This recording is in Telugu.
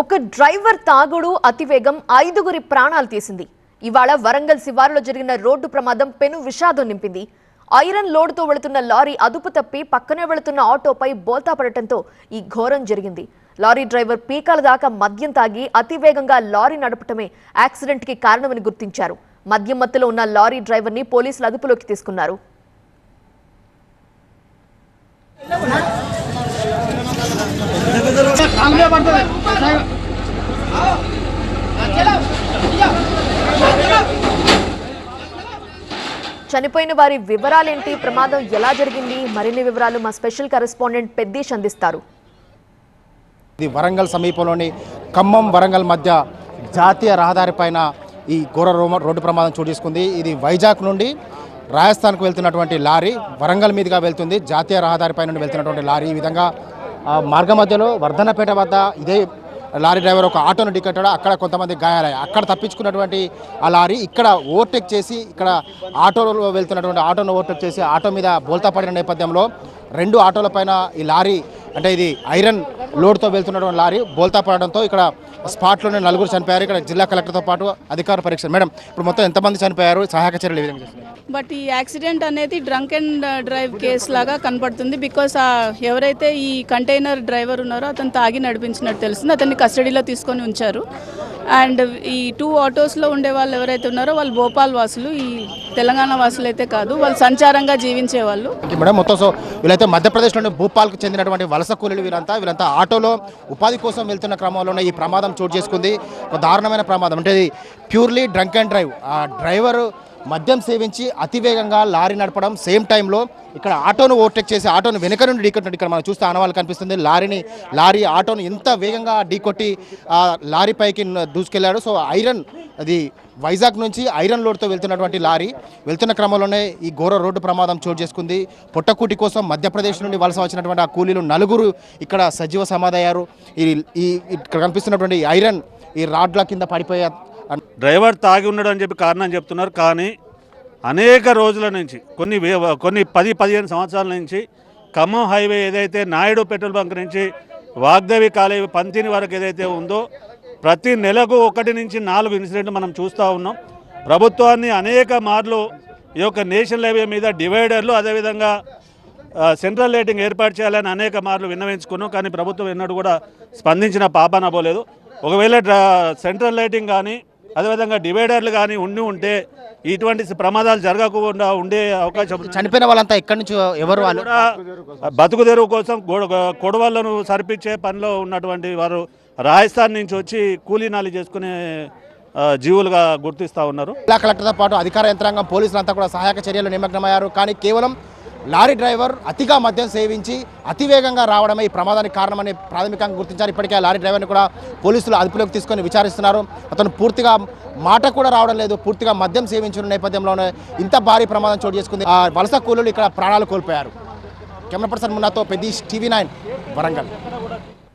ఒక డ్రైవర్ తాగుడు అతివేగం ఐదుగురి ప్రాణాలు తీసింది. ఇవాళ వరంగల్ శివారులో జరిగిన రోడ్డు ప్రమాదం పెను విషాదం నింపింది. ఐరన్ లోడ్తో వెళుతున్న లారీ అదుపు తప్పి పక్కనే వెళుతున్న ఆటోపై బోల్తా పడటంతో ఈ ఘోరం జరిగింది. లారీ డ్రైవర్ పీకాల దాకా మద్యం తాగి అతివేగంగా లారీ నడపటమే యాక్సిడెంట్కి కారణమని గుర్తించారు. మద్యం మత్తులో ఉన్న లారీ డ్రైవర్ని పోలీసులు అదుపులోకి తీసుకున్నారు. చనిపోయిన వారి వివరాలేంటి? ప్రమాదం ఎలా జరిగింది? మరిన్ని వివరాలు మా స్పెషల్ కరెస్పాండెంట్ పెద్దీష్ అందిస్తారు. ఇది వరంగల్ సమీపంలోని ఖమ్మం వరంగల్ మధ్య జాతీయ రహదారి పైన ఈ ఘోర రో- రోడ్డు ప్రమాదం చోటు చేసుకుంది. ఇది వైజాగ్ నుండి రాజస్థాన్కు వెళ్తున్నటువంటి లారీ వరంగల్ మీదుగా వెళ్తుంది. జాతీయ రహదారి పై నుండి వెళ్తున్నటువంటి లారీ ఈ విధంగా మార్గ మధ్యలో వర్ధనపేట వద్ద ఇదే లారీ డ్రైవర్ ఒక ఆటోను ఢీకొట్టాడు అక్కడ కొంతమంది గాయాలయ్యాయి. అక్కడ తప్పించుకున్నటువంటి ఆ లారీ ఇక్కడ ఓవర్టేక్ చేసి ఇక్కడ ఆటోలో వెళ్తున్నటువంటి ఆటోను ఓవర్టేక్ చేసి ఆటో మీద బోల్తా పడిన నేపథ్యంలో రెండు ఆటోల పైన ఈ లారీ అంటే ఇది ఐరన్ లోడ్తో వెళ్తున్నటువంటి లారీ బోల్తా పడడంతో ఇక్కడ స్పాట్లోనే నలుగురు చనిపోయారు. ఇక్కడ జిల్లా కలెక్టర్తో పాటు అధికార పరీక్ష. మేడం ఇప్పుడు మొత్తం ఎంతమంది చనిపోయారు? సహాయక చర్యలు ఏ విధంగా బట్ ఈ యాక్సిడెంట్ అనేది డ్రంక్ అండ్ డ్రైవ్ కేస్ లాగా కనపడుతుంది. బికాస్ ఎవరైతే ఈ కంటైనర్ డ్రైవర్ ఉన్నారో అతను తాగి నడిపించినట్టు తెలుస్తుంది. అతన్ని కస్టడీలో తీసుకొని ఉంచారు. అండ్ ఈ టూ ఆటోస్లో ఉండే వాళ్ళు ఎవరైతే ఉన్నారో వాళ్ళు భోపాల్ వాసులు ఈ తెలంగాణ వాసులు అయితే కాదు వాళ్ళు సంచారంగా జీవించే వాళ్ళు. మేడం మొత్తం సో వీళ్ళైతే మధ్యప్రదేశ్లోని భూపాల్కి చెందినటువంటి వలస కూలీలు వీరంతా వీళ్ళంతా ఆటోలో ఉపాధి కోసం వెళ్తున్న క్రమంలోనే ఈ ప్రమాదం చోటు చేసుకుంది. ఒక దారుణమైన ప్రమాదం. అంటే ఇది ప్యూర్లీ డ్రంక్ అండ్ డ్రైవ్. ఆ డ్రైవరు మద్యం సేవించి అతివేగంగా లారీ నడపడం సేమ్ టైంలో ఇక్కడ ఆటోను ఓవర్టేక్ చేసి ఆటోను వెనుక నుండి ఢీకొట్టినట్టు ఇక్కడ మనం చూస్తే ఆనవాళ్ళు కనిపిస్తుంది. లారీని లారీ ఆటోను ఎంత వేగంగా ఢీకొట్టి లారీ పైకి దూసుకెళ్ళాడు. సో ఐరన్ అది వైజాగ్ నుంచి ఐరన్ లోడ్తో వెళ్తున్నటువంటి లారీ వెళ్తున్న క్రమంలోనే ఈ ఘోర రోడ్డు ప్రమాదం చోటు చేసుకుంది. పొట్టకూటి కోసం మధ్యప్రదేశ్ నుండి వలస వచ్చినటువంటి ఆ కూలీలు నలుగురు ఇక్కడ సజీవ సమాధయ్యారు. ఈ ఈ ఇక్కడ కనిపిస్తున్నటువంటి ఐరన్ ఈ రాడ్ల కింద పడిపోయే డ్రైవర్ తాగి ఉన్నాడు అని చెప్పి కారణం చెప్తున్నారు. కానీ అనేక రోజుల నుంచి కొన్ని వే- కొన్ని పది పదిహేను సంవత్సరాల నుంచి ఖమ్మం హైవే ఏదైతే నాయుడు పెట్రోల్ బంక్ నుంచి వాగ్దేవి కాలేజీ పంతిని వరకు ఏదైతే ఉందో ప్రతి నెలకు ఒకటి నుంచి నాలుగు ఇన్సిడెంట్లు మనం చూస్తూ ఉన్నాం. ప్రభుత్వాన్ని అనేక మార్లు ఈ యొక్క నేషనల్ హైవే మీద డివైడర్లు అదేవిధంగా సెంట్రల్ లైటింగ్ ఏర్పాటు చేయాలని అనేక మార్లు విన్నవించుకున్నాం. కానీ ప్రభుత్వం ఎన్నడూ కూడా స్పందించిన పాపన పోలేదు. ఒకవేళ సెంట్రల్ లైటింగ్ కానీ అదేవిధంగా డివైడర్లు కానీ ఉండి ఉంటే ఇటువంటి ప్రమాదాలు జరగకుండా ఉండే అవకాశం. చనిపోయిన వాళ్ళంతా ఎక్కడి నుంచి ఎవరు వాళ్ళు? బతుకు తెరువు కోసం కొడవళ్ళను సరిపించే పనిలో ఉన్నటువంటి వారు రాజస్థాన్ నుంచి వచ్చి కూలీనాలి చేసుకునే జీవులుగా గుర్తిస్తూ ఉన్నారు. జిల్లా కలెక్టర్తో పాటు అధికార యంత్రాంగం పోలీసులంతా కూడా సహాయక చర్యలు నిమగ్నమయ్యారు. కానీ కేవలం లారీ డ్రైవర్ అతిగా మద్యం సేవించి అతివేగంగా రావడమే ఈ ప్రమాదానికి కారణమని ప్రాథమికంగా గుర్తించారు. ఇప్పటికే ఆ లారీ డ్రైవర్ని కూడా పోలీసులు అదుపులోకి తీసుకొని విచారిస్తున్నారు. అతను పూర్తిగా మాట కూడా రావడం లేదు. పూర్తిగా మద్యం సేవించిన నేపథ్యంలోనే ఇంత భారీ ప్రమాదం చోటు చేసుకుంది. ఆ వలస కూలీలు ఇక్కడ ప్రాణాలు కోల్పోయారు. కెమెరా పర్సన్ మున్నాతో పెద్దీష్ టీవీ నైన్ వరంగల్.